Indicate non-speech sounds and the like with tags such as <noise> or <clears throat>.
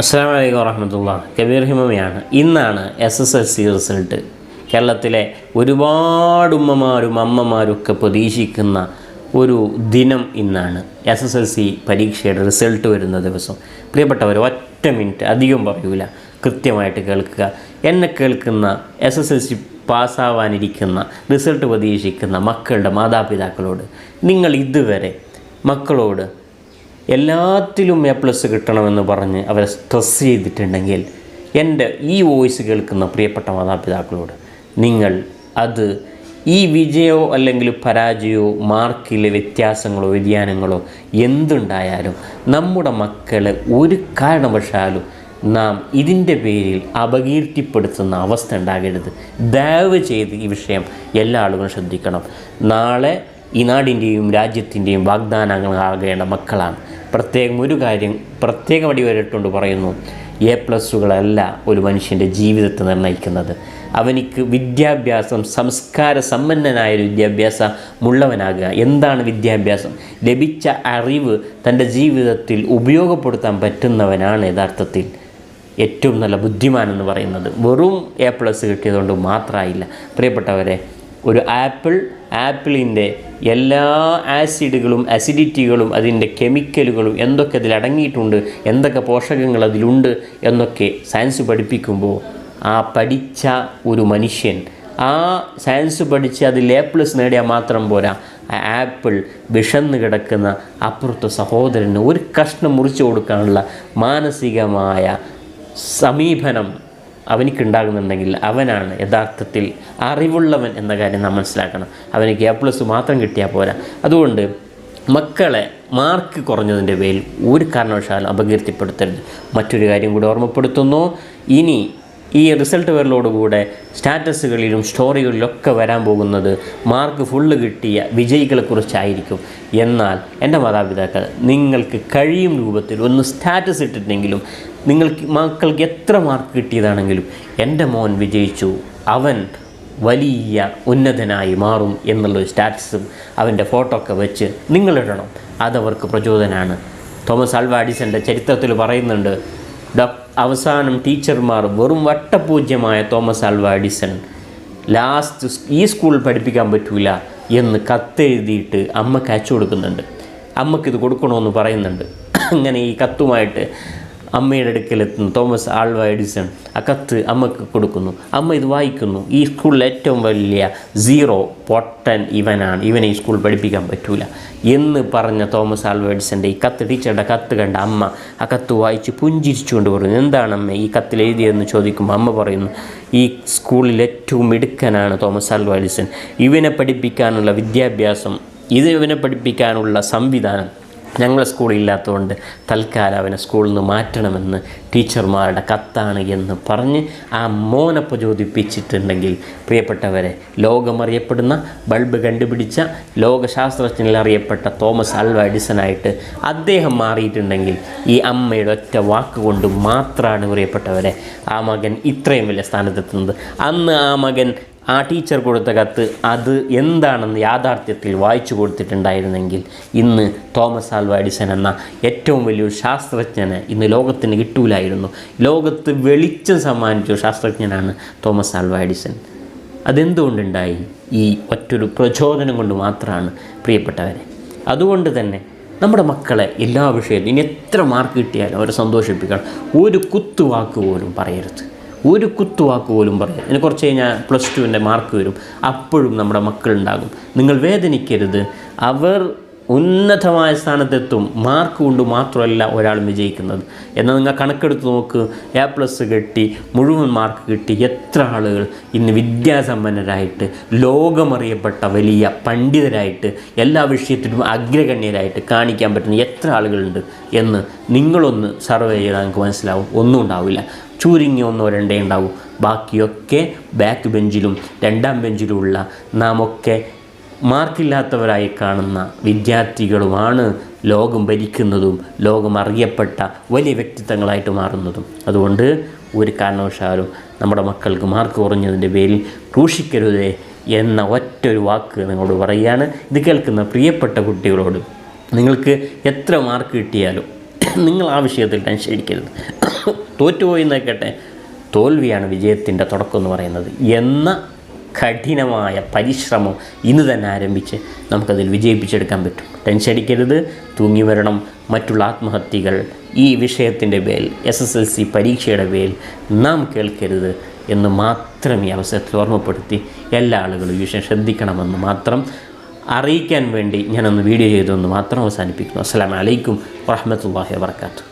അസ്സാം വലൈക്കും വറഹമത്തുള്ള. കബീർ ഹിമമിയാണ്. ഇന്നാണ് S S L C result കേരളത്തിലെ ഒരുപാട് ഉമ്മമാരും അമ്മമാരും ഒക്കെ പ്രതീക്ഷിക്കുന്ന ഒരു ദിനം ഇന്നാണ് എസ് എസ് എൽ സി പരീക്ഷയുടെ റിസൾട്ട് വരുന്ന ദിവസം. പ്രിയപ്പെട്ടവർ ഒറ്റ മിനിറ്റ് അധികം പറയൂല. കൃത്യമായിട്ട് കേൾക്കുക. എന്നെ കേൾക്കുന്ന എസ് എസ് എൽ സി പാസ്സാവാനിരിക്കുന്ന റിസൾട്ട് പ്രതീക്ഷിക്കുന്ന മക്കളുടെ മാതാപിതാക്കളോട് നിങ്ങൾ ഇതുവരെ മക്കളോട് എല്ലാത്തിലും എ പ്ലസ് കിട്ടണമെന്ന് പറഞ്ഞ് അവരെ സ്ട്രെസ് ചെയ്തിട്ടുണ്ടെങ്കിൽ എന്റെ ഈ വോയിസ് കേൾക്കുന്ന പ്രിയപ്പെട്ട മാതാപിതാക്കളോട് നിങ്ങൾ അത് ഈ വിജയമോ അല്ലെങ്കിൽ പരാജയമോ മാർക്കിലെ വ്യത്യാസങ്ങളോ വ്യതിയാനങ്ങളോ എന്തുണ്ടായാലും നമ്മുടെ മക്കളെ ഒരു കാരണവശാലും നാം ഇതിന്റെ പേരിൽ അപകീർത്തിപ്പെടുത്തുന്ന അവസ്ഥ ഉണ്ടാകരുത്. ദയവ് ചെയ്ത് ഈ വിഷയം എല്ലാ ആളുകളും ശ്രദ്ധിക്കണം. നാളെ ഈ നാടിന്റെയും രാജ്യത്തിന്റെയും വാഗ്ദാനങ്ങളാകേണ്ട മക്കളാണ്. പ്രത്യേകം ഒരു കാര്യം പ്രത്യേകം അടിവരട്ടുകൊണ്ട് പറയുന്നു എ പ്ലസ്സുകളല്ല ഒരു മനുഷ്യന്റെ ജീവിതത്തെ നിർണയിക്കുന്നത് അവനിക്ക് വിദ്യാഭ്യാസം സംസ്കാര സമ്പന്നനായ ഒരു വിദ്യാഭ്യാസമുള്ളവനാകുക എന്താണ് വിദ്യാഭ്യാസം? ലഭിച്ച അറിവ് തന്റെ ജീവിതത്തിൽ ഉപയോഗപ്പെടുത്താൻ പറ്റുന്നവനാണ് യഥാർത്ഥത്തിൽ ഏറ്റവും നല്ല ബുദ്ധിമാൻ എന്ന് പറയുന്നത്. വെറും എ പ്ലസ് കിട്ടിയതുകൊണ്ട് മാത്രമായില്ല. പ്രിയപ്പെട്ടവരെ ഒരു ആപ്പിൾ ആപ്പിളിന്റെ എല്ലാ ആസിഡുകളും അസിഡിറ്റികളും അതിന്റെ കെമിക്കലുകളും എന്തൊക്കെ അതിൽ അടങ്ങിയിട്ടുണ്ട് എന്തൊക്കെ പോഷകങ്ങൾ അതിലുണ്ട് എന്നൊക്കെ സയൻസ് പഠിപ്പിക്കുമ്പോൾ ആ പഠിച്ച ഒരു മനുഷ്യൻ ആ സയൻസ് പഠിച്ച് അതിൽ എ പ്ലസ് നേടിയാൽ മാത്രം പോരാ ആ ആപ്പിൾ വിഷന്ന് കിടക്കുന്ന അപ്പുറത്തെ സഹോദരന് ഒരു കഷ്ണം മുറിച്ചു കൊടുക്കാനുള്ള മാനസികമായ സമീപനം അവനിക്കുണ്ടാകുന്നുണ്ടെങ്കിൽ അവനാണ് യഥാർത്ഥത്തിൽ അറിവുള്ളവൻ എന്ന കാര്യം നാം മനസ്സിലാക്കണം. അവനിക്ക് എ പ്ലസ് മാത്രം കിട്ടിയാൽ പോരാ. അതുകൊണ്ട് മക്കളെ മാർക്ക് കുറഞ്ഞതിന്റെ പേരിൽ ഒരു കാരണവശാലും അപകീർത്തിപ്പെടുത്തരുത്. മറ്റൊരു കാര്യം കൂടി ഓർമ്മപ്പെടുത്തുന്നു. ഇനി ഈ റിസൾട്ട് വരലോടുകൂടെ സ്റ്റാറ്റസുകളിലും സ്റ്റോറികളിലൊക്കെ വരാൻ പോകുന്നത് മാർക്ക് ഫുള്ള് കിട്ടിയ വിജയികളെക്കുറിച്ചായിരിക്കും എന്നാൽ എന്റെ മാതാപിതാക്കൾ നിങ്ങൾക്ക് കഴിയും രൂപത്തിൽ ഒന്ന് സ്റ്റാറ്റസ് ഇട്ടിട്ടെങ്കിലും നിങ്ങൾക്ക് മക്കൾക്ക് എത്ര മാർക്ക് കിട്ടിയതാണെങ്കിലും എന്റെ മോൻ വിജയിച്ചു. അവൻ വലിയ ഉന്നതനായി മാറും എന്നുള്ളൊരു സ്റ്റാറ്റസും അവന്റെ ഫോട്ടോ ഒക്കെ വെച്ച് നിങ്ങളിടണം അതവർക്ക് പ്രചോദനമാണ് തോമസ് ആൽവാഡിസന്റെ ചരിത്രത്തിൽ പറയുന്നുണ്ട് അവസാനം ടീച്ചർമാർ വെറും വട്ടപൂജ്യമായ തോമസ് ആൽവ ലാസ്റ്റ് ഈ സ്കൂളിൽ പഠിപ്പിക്കാൻ പറ്റൂല എന്ന് കത്തെഴുതിയിട്ട് അമ്മയ്ക്ക് അയച്ചു കൊടുക്കുന്നുണ്ട്. അമ്മക്കിത് കൊടുക്കണമെന്ന് പറയുന്നുണ്ട്. <clears throat> അങ്ങനെ ഈ കത്തുമായിട്ട് അമ്മയുടെ അടുക്കലെത്തുന്നു തോമസ് ആൾവ എഡിസൺ. ആ കത്ത് അമ്മയ്ക്ക് കൊടുക്കുന്നു. അമ്മ ഇത് വായിക്കുന്നു. ഈ സ്കൂളിൽ ഏറ്റവും വലിയ സീറോ പൊട്ടൻ ഇവനാണ്. ഇവനെ ഈ സ്കൂൾ പഠിപ്പിക്കാൻ പറ്റൂല. എന്ന് പറഞ്ഞ തോമസ് ആൽവ എഡിസന്റെ ഈ കത്ത് ടീച്ചറുടെ കത്ത് കണ്ട അമ്മ ആ കത്ത് വായിച്ച് പുഞ്ചിരിച്ചുകൊണ്ട് പറഞ്ഞു എന്താണ് അമ്മ ഈ കത്തിൽ എഴുതിയതെന്ന് ചോദിക്കുമ്പോൾ അമ്മ പറയുന്നു ഈ സ്കൂളിൽ ഏറ്റവും മിടുക്കനാണ് തോമസ് ആൽവ എഡിസൺ. ഇവനെ പഠിപ്പിക്കാനുള്ള വിദ്യാഭ്യാസം ഇത് ഇവനെ പഠിപ്പിക്കാനുള്ള സംവിധാനം ഞങ്ങളെ സ്കൂളില്ലാത്തതുകൊണ്ട് തൽക്കാലം അവനെ സ്കൂളിൽ നിന്ന് മാറ്റണമെന്ന് ടീച്ചർമാരുടെ കത്താണ് എന്ന് പറഞ്ഞ് ആ മോനെ പ്രചോദിപ്പിച്ചിട്ടുണ്ടെങ്കിൽ പ്രിയപ്പെട്ടവരെ ലോകമറിയപ്പെടുന്ന ബൾബ് കണ്ടുപിടിച്ച ലോകശാസ്ത്രജ്ഞനിൽ അറിയപ്പെട്ട തോമസ് അൽവ എഡിസനായിട്ട് അദ്ദേഹം മാറിയിട്ടുണ്ടെങ്കിൽ ഈ അമ്മയുടെ ഒറ്റ വാക്കുകൊണ്ട് മാത്രമാണ് പ്രിയപ്പെട്ടവരെ ആ മകൻ ഇത്രയും വലിയ സ്ഥാനത്തെത്തുന്നത്. അന്ന് ആ മകൻ ആ ടീച്ചർ കൊടുത്ത കത്ത് അത് എന്താണെന്ന് യാഥാർത്ഥ്യത്തിൽ വായിച്ചു കൊടുത്തിട്ടുണ്ടായിരുന്നെങ്കിൽ ഇന്ന് തോമസ് ആൽവ എഡിസൺ എന്ന ഏറ്റവും വലിയൊരു ശാസ്ത്രജ്ഞനെ ഇന്ന് ലോകത്തിന് കിട്ടൂലായിരുന്നു. ലോകത്ത് വെളിച്ചം സമ്മാനിച്ച ശാസ്ത്രജ്ഞനാണ് തോമസ് ആൽവ എഡിസൺ. അതെന്തുകൊണ്ടുണ്ടായി? ഈ ഒറ്റൊരു പ്രചോദനം കൊണ്ട് മാത്രമാണ് പ്രിയപ്പെട്ടവരെ. അതുകൊണ്ട് തന്നെ നമ്മുടെ മക്കളെ എല്ലാ വിഷയത്തിലും ഇനി എത്ര മാർക്ക് കിട്ടിയാലും അവരെ സന്തോഷിപ്പിക്കണം. ഒരു കുത്തുവാക്ക് പോലും പറയരുത്. ഒരു കുത്തുവാക്ക് പോലും പറയാം ഇനി കുറച്ച് കഴിഞ്ഞാൽ പ്ലസ് ടുവിന്റെ മാർക്ക് വരും. അപ്പോഴും നമ്മുടെ മക്കളുണ്ടാകും. നിങ്ങൾ വേദനിക്കരുത്. അവർ ഉന്നതമായ സ്ഥാനത്തെത്തും മാർക്ക് കൊണ്ട് മാത്രമല്ല ഒരാൾ വിജയിക്കുന്നത്. എന്നാൽ നിങ്ങൾ കണക്കെടുത്ത് നോക്ക് എ പ്ലസ് കിട്ടി മുഴുവൻ മാർക്ക് കിട്ടി എത്ര ആളുകൾ ഇന്ന് വിദ്യാസമ്പന്നരായിട്ട് ലോകമറിയപ്പെട്ട വലിയ പണ്ഡിതരായിട്ട് എല്ലാ വിഷയത്തിലും അഗ്രഗണ്യരായിട്ട് കാണിക്കാൻ പറ്റുന്ന എത്ര ആളുകളുണ്ട് എന്ന് നിങ്ങളൊന്ന് സർവേ ചെയ്താൽ നിങ്ങൾക്ക് മനസ്സിലാവും. ഒന്നും ഉണ്ടാവില്ല. ചുരുങ്ങി ഒന്നോ രണ്ടേ ഉണ്ടാവും. ബാക്കിയൊക്കെ ബാക്ക് ബെഞ്ചിലും രണ്ടാം ബെഞ്ചിലുമുള്ള നാമൊക്കെ മാർക്കില്ലാത്തവരായി കാണുന്ന വിദ്യാർത്ഥികളുമാണ് ലോകം ഭരിക്കുന്നതും ലോകം അറിയപ്പെട്ട വലിയ വ്യക്തിത്വങ്ങളായിട്ട് മാറുന്നതും. അതുകൊണ്ട് ഒരു കാരണവശാലും നമ്മുടെ മക്കൾക്ക് മാർക്ക് കുറഞ്ഞതിന്റെ പേരിൽ ക്രൂഷിക്കരുതേ എന്ന ഒറ്റൊരു വാക്ക് നിങ്ങളോട് പറയുകയാണ്. ഇത് കേൾക്കുന്ന പ്രിയപ്പെട്ട കുട്ടികളോട് നിങ്ങൾക്ക് എത്ര മാർക്ക് കിട്ടിയാലും നിങ്ങൾ ആ വിഷയത്തിൽ ടെൻഷൻ അടിക്കരുത്. തോറ്റുപോയി എന്നേക്കട്ടെ തോൽവിയാണ് വിജയത്തിന്റെ തുടക്കം എന്ന് പറയുന്നത് എന്ന കഠിനമായ പരിശ്രമം ഇന്ന് തന്നെ ആരംഭിച്ച് നമുക്കതിൽ വിജയിപ്പിച്ചെടുക്കാൻ പറ്റും. ടെൻഷൻ അടിക്കരുത് തൂങ്ങി വരണം മറ്റുള്ള ആത്മഹത്യകൾ ഈ വിഷയത്തിന്റെ പേരിൽ എസ് എസ് എൽ സി പരീക്ഷയുടെ പേരിൽ നാം കേൾക്കരുത് എന്ന് മാത്രം ഈ അവസരത്തിൽ ഓർമ്മപ്പെടുത്തി എല്ലാ ആളുകളും ഈ വിഷയം ശ്രദ്ധിക്കണമെന്ന് മാത്രം അറിയിക്കാൻ വേണ്ടി ഞാനൊന്ന് വീഡിയോ ചെയ്തെന്ന് മാത്രം അവസാനിപ്പിക്കുന്നു. അസ്സാം വലൈക്കും വാഹമത്തല്ലാഹി വാബർക്കാത്തു